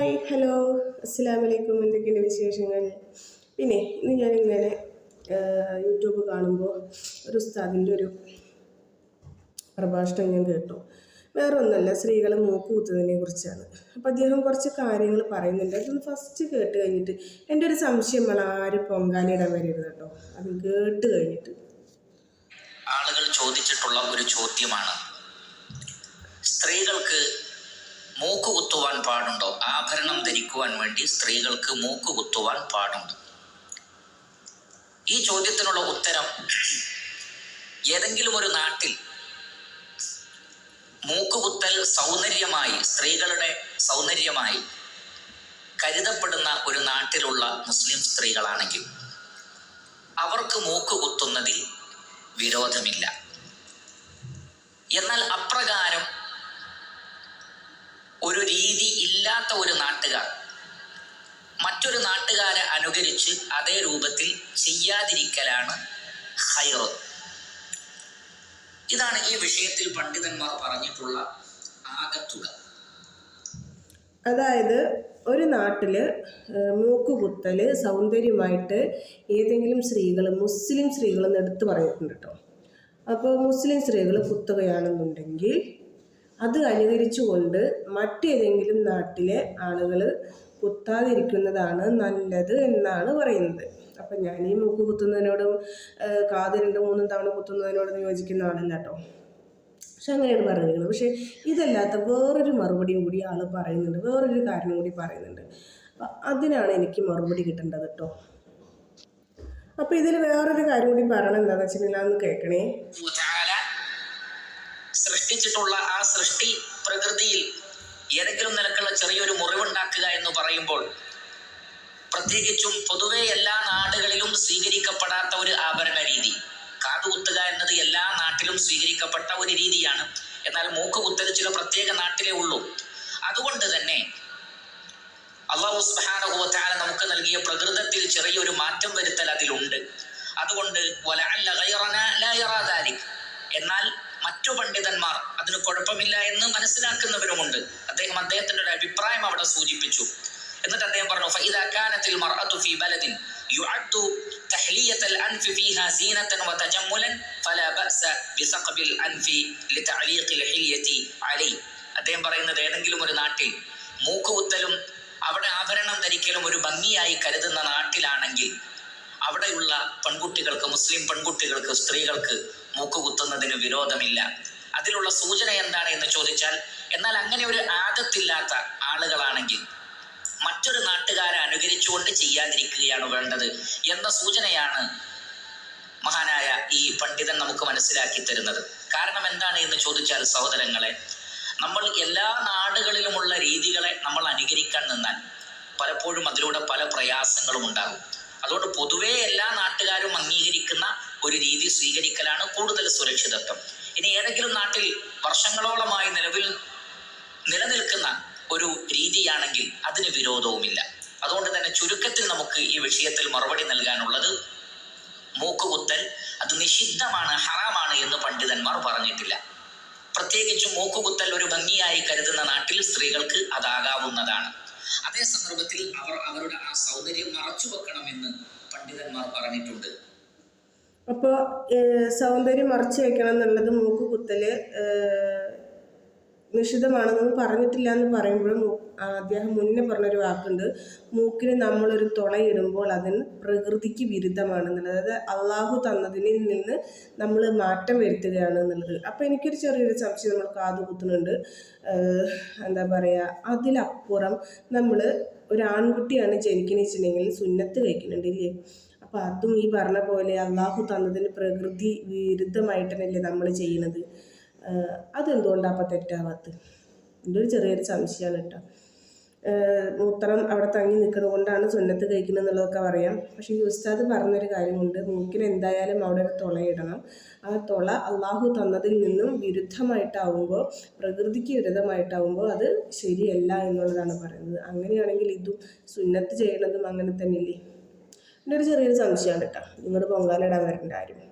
Hi hello. അസ്സാം വലൈക്കും എന്തൊക്കെയുണ്ട് വിശേഷങ്ങൾ? പിന്നെ ഇന്ന് ഞാനിങ്ങനെ യൂട്യൂബ് കാണുമ്പോൾ ഒരു ഉസ്താദിന്റെ ഒരു പ്രഭാഷണം ഞാൻ കേട്ടു. വേറെ ഒന്നല്ല സ്ത്രീകളെ മൂക്ക് കുത്തുന്നതിനെ കുറിച്ചാണ്. അപ്പം അദ്ദേഹം കുറച്ച് കാര്യങ്ങൾ പറയുന്നുണ്ട്. അതൊന്ന് ഫസ്റ്റ് കേട്ട് കഴിഞ്ഞിട്ട് എന്റെ ഒരു സംശയം വേണം ആരും പൊങ്കാലിടാൻ വരരുത് കേട്ടോ. അത് കേട്ട് കഴിഞ്ഞിട്ട്. ആളുകൾ ചോദിച്ചിട്ടുള്ള ഒരു ചോദ്യമാണ്. സ്ത്രീകൾക്ക് മൂക്ക് കുത്തുവാൻ പാടുണ്ടോ? ആഭരണം ധരിക്കുവാൻ വേണ്ടി സ്ത്രീകൾക്ക് മൂക്ക് കുത്തുവാൻ പാടുണ്ടോ. ഈ ചോദ്യത്തിനുള്ള ഉത്തരം ഏതെങ്കിലും ഒരു നാട്ടിൽ മൂക്കുകുത്തൽ സൗന്ദര്യമായി സ്ത്രീകളുടെ സൗന്ദര്യമായി കരുതപ്പെടുന്ന ഒരു നാട്ടിലുള്ള മുസ്ലിം സ്ത്രീകളാണെങ്കിൽ അവർക്ക് മൂക്ക് കുത്തുന്നതിൽ വിരോധമില്ല. എന്നാൽ അപ്രകാരം രീതി ഇല്ലാത്ത ഒരു നാട്ടുകാർ. മറ്റൊരു നാട്ടുകാരെ അനുകരിച്ച് അതേ രൂപത്തിൽ ചെയ്യാതിരിക്കലാണ് ഹൈറ്. ഇതാണ് ഈ വിഷയത്തിൽ പണ്ഡിതന്മാർ പറഞ്ഞിട്ടുള്ള ആകത്തുക. അതായത് ഒരു നാട്ടിൽ മൂക്കുകുത്തൽ സൗന്ദര്യമായിട്ട് ഏതെങ്കിലും സ്ത്രീകൾ മുസ്ലിം സ്ത്രീകളെന്ന് എടുത്തു പറഞ്ഞിട്ടുണ്ട് കേട്ടോ. അപ്പോൾ മുസ്ലിം സ്ത്രീകൾ കുത്തുകയാണെന്നുണ്ടെങ്കിൽ അത് അനുകരിച്ചുകൊണ്ട് മറ്റേതെങ്കിലും നാട്ടിലെ ആളുകൾ കുത്താതിരിക്കുന്നതാണ് നല്ലത് എന്നാണ് പറയുന്നത്. അപ്പം ഞാൻ ഈ മൂക്ക് കുത്തുന്നതിനോടും കാത് രണ്ട് മൂന്നും തവണ കുത്തുന്നതിനോടും യോജിക്കുന്ന ആളല്ല കേട്ടോ പക്ഷെ അങ്ങനെയാണ് പറയുന്നത്. പക്ഷേ ഇതല്ലാത്ത വേറൊരു മറുപടിയും കൂടി ആൾ പറയുന്നുണ്ട്. വേറൊരു കാര്യം കൂടി പറയുന്നുണ്ട്. അപ്പം അതിനാണ് എനിക്ക് മറുപടി കിട്ടേണ്ടത് കേട്ടോ അപ്പം ഇതിൽ വേറൊരു കാര്യം കൂടി പറയണം. എന്താണെന്ന് വെച്ചിട്ടുണ്ടെങ്കിൽ അന്ന് കേൾക്കണേ. സൃഷ്ടിച്ചിട്ടുള്ള ആ സൃഷ്ടി പ്രകൃതിയിൽ ഏതെങ്കിലും നിലക്കുള്ള ചെറിയൊരു മുറിവുണ്ടാക്കുക എന്ന് പറയുമ്പോൾ പ്രത്യേകിച്ചും പൊതുവെ എല്ലാ നാടുകളിലും സ്വീകരിക്കപ്പെടാത്ത ഒരു ആഭരണ രീതി. കാതുകുത്തുക എന്നത് എല്ലാ നാട്ടിലും സ്വീകരിക്കപ്പെട്ട ഒരു രീതിയാണ്. എന്നാൽ മൂക്ക് കുത്തത് ചില പ്രത്യേക നാട്ടിലേ ഉള്ളൂ. അതുകൊണ്ട് തന്നെ അള്ളാഹു സുബാനുഭവത്താല നമുക്ക് നൽകിയ പ്രകൃതത്തിൽ ചെറിയൊരു മാറ്റം വരുത്തൽ അതിലുണ്ട്. അതുകൊണ്ട് എന്നാൽ മറ്റു പണ്ഡിതന്മാർ അതിന് കുഴപ്പമില്ല എന്ന് മനസ്സിലാക്കുന്നവരുമുണ്ട് അദ്ദേഹം അദ്ദേഹത്തിന്റെ ഒരു അഭിപ്രായം അവിടെ സൂചിപ്പിച്ചു എന്നിട്ട് അദ്ദേഹം പറഞ്ഞു فإذا كانت المرأة في بلد يعد تحلية الأنف فيها زينة وتجملا فلا بأس بثقب الأنف لتعليق الحلية عليه അദ്ദേഹം പറയുന്നത് ഏതെങ്കിലും ഒരു നാട്ടിൽ മൂക്കുകുത്തലും അവിടെ ആഭരണം ധരിക്കലും ഒരു ഭംഗിയായി കരുതുന്ന നാട്ടിലാണെങ്കിൽ അവിടെയുള്ള പെൺകുട്ടികൾക്ക് മുസ്ലിം പെൺകുട്ടികൾക്ക് സ്ത്രീകൾക്ക് മൂക്കുകുത്തുന്നതിന് വിരോധമില്ല. അതിലുള്ള സൂചന എന്താണ് എന്ന് ചോദിച്ചാൽ എന്നാൽ അങ്ങനെ ഒരു ആദത്തില്ലാത്ത ആളുകളാണെങ്കിൽ മറ്റൊരു നാട്ടുകാരെ അനുകരിച്ചുകൊണ്ട് ചെയ്യാതിരിക്കുകയാണ് വേണ്ടത് എന്ന സൂചനയാണ് മഹാനായ ഈ പണ്ഡിതൻ നമുക്ക് മനസ്സിലാക്കി തരുന്നത്. കാരണം എന്താണ് എന്ന് ചോദിച്ചാൽ സഹോദരങ്ങളെ നമ്മൾ എല്ലാ നാടുകളിലുമുള്ള രീതികളെ നമ്മൾ അനുകരിക്കാൻ നിന്നാൽ പലപ്പോഴും അതിലൂടെ പല പ്രയാസങ്ങളും ഉണ്ടാകും. അതുകൊണ്ട് പൊതുവേ എല്ലാ നാട്ടുകാരും അംഗീകരിക്കുന്ന കൂടുതൽ സുരക്ഷിതത്വം. ഇനി ഏതെങ്കിലും നാട്ടിൽ വർഷങ്ങളോളമായി നിലവിൽ നിലനിൽക്കുന്ന ഒരു രീതിയാണെങ്കിൽ അതിന് വിരോധവുമില്ല. അതുകൊണ്ട് തന്നെ ചുരുക്കത്തിൽ നമുക്ക് ഈ വിഷയത്തിൽ മറുപടി നൽകാനുള്ളത് മൂക്കുകുത്തൽ അത് നിഷിദ്ധമാണ് ഹറാമാണ് എന്ന് പണ്ഡിതന്മാർ പറഞ്ഞിട്ടില്ല. പ്രത്യേകിച്ചും മൂക്കുകുത്തൽ ഒരു ഭംഗിയായി കരുതുന്ന നാട്ടിൽ സ്ത്രീകൾക്ക് അതാകാവുന്നതാണ്. അതേ സന്ദർഭത്തിൽ അവർ അവരുടെ ആ സൗന്ദര്യം മറച്ചു വെക്കണമെന്ന് പണ്ഡിതന്മാർ പറഞ്ഞിട്ടുണ്ട്. അപ്പോൾ സൗന്ദര്യം മറച്ചു വെക്കണം എന്നുള്ളത് മൂക്ക് കുത്തൽ നിഷിതമാണെന്ന് പറഞ്ഞിട്ടില്ല എന്ന് പറയുമ്പോഴും അദ്ദേഹം മുന്നേ പറഞ്ഞൊരു വാക്കുണ്ട്. മൂക്കിന് നമ്മളൊരു തുളയിടുമ്പോൾ അതിന് പ്രകൃതിക്ക് വിരുദ്ധമാണെന്നുള്ളത്. അതായത് അള്ളാഹു തന്നതിനിൽ നിന്ന് നമ്മൾ മാറ്റം വരുത്തുകയാണ് എന്നുള്ളത്. അപ്പോൾ എനിക്കൊരു ചെറിയൊരു സംശയം നമ്മൾ കാതു കുത്തുന്നുണ്ട്. എന്താ പറയുക അതിലപ്പുറം നമ്മൾ ഒരു ആൺകുട്ടിയാണ് വെച്ചിട്ടുണ്ടെങ്കിൽ സുന്നത്ത് കഴിക്കുന്നുണ്ട് ഇല്ലേ? അപ്പോൾ അതും ഈ പറഞ്ഞ പോലെ അള്ളാഹു തന്നതിന് പ്രകൃതി വിരുദ്ധമായിട്ടല്ലേ നമ്മൾ ചെയ്യുന്നത്. അതെന്തുകൊണ്ടാണ് അപ്പം തെറ്റാവാത്തത്? എന്റെ ഒരു ചെറിയൊരു സംശയമാണ് കേട്ടോ. മൂത്രം അവിടെ തങ്ങി നിൽക്കുന്നത് കൊണ്ടാണ് സുന്നത്ത് കഴിക്കുന്നത് എന്നുള്ളതൊക്കെ പറയാം. പക്ഷേ ഈ ഉസ്താദ് പറഞ്ഞൊരു കാര്യമുണ്ട്. മൂക്കിന് എന്തായാലും അവിടെ ഒരു തുളയിടണം. ആ തുള അള്ളാഹു തന്നതിൽ നിന്നും വിരുദ്ധമായിട്ടാവുമ്പോൾ പ്രകൃതിക്ക് വിരുദ്ധമായിട്ടാവുമ്പോൾ അത് ശരിയല്ല എന്നുള്ളതാണ് പറയുന്നത്. അങ്ങനെയാണെങ്കിൽ ഇതും സുന്നത്ത് ചെയ്യണതും അങ്ങനെ തന്നെയില്ലേ? എന്റെ ഒരു ചെറിയൊരു സംശയമാണ് കേട്ടോ. നിങ്ങളുടെ പൊങ്കാലിടാൻ വരേണ്ട ആരും.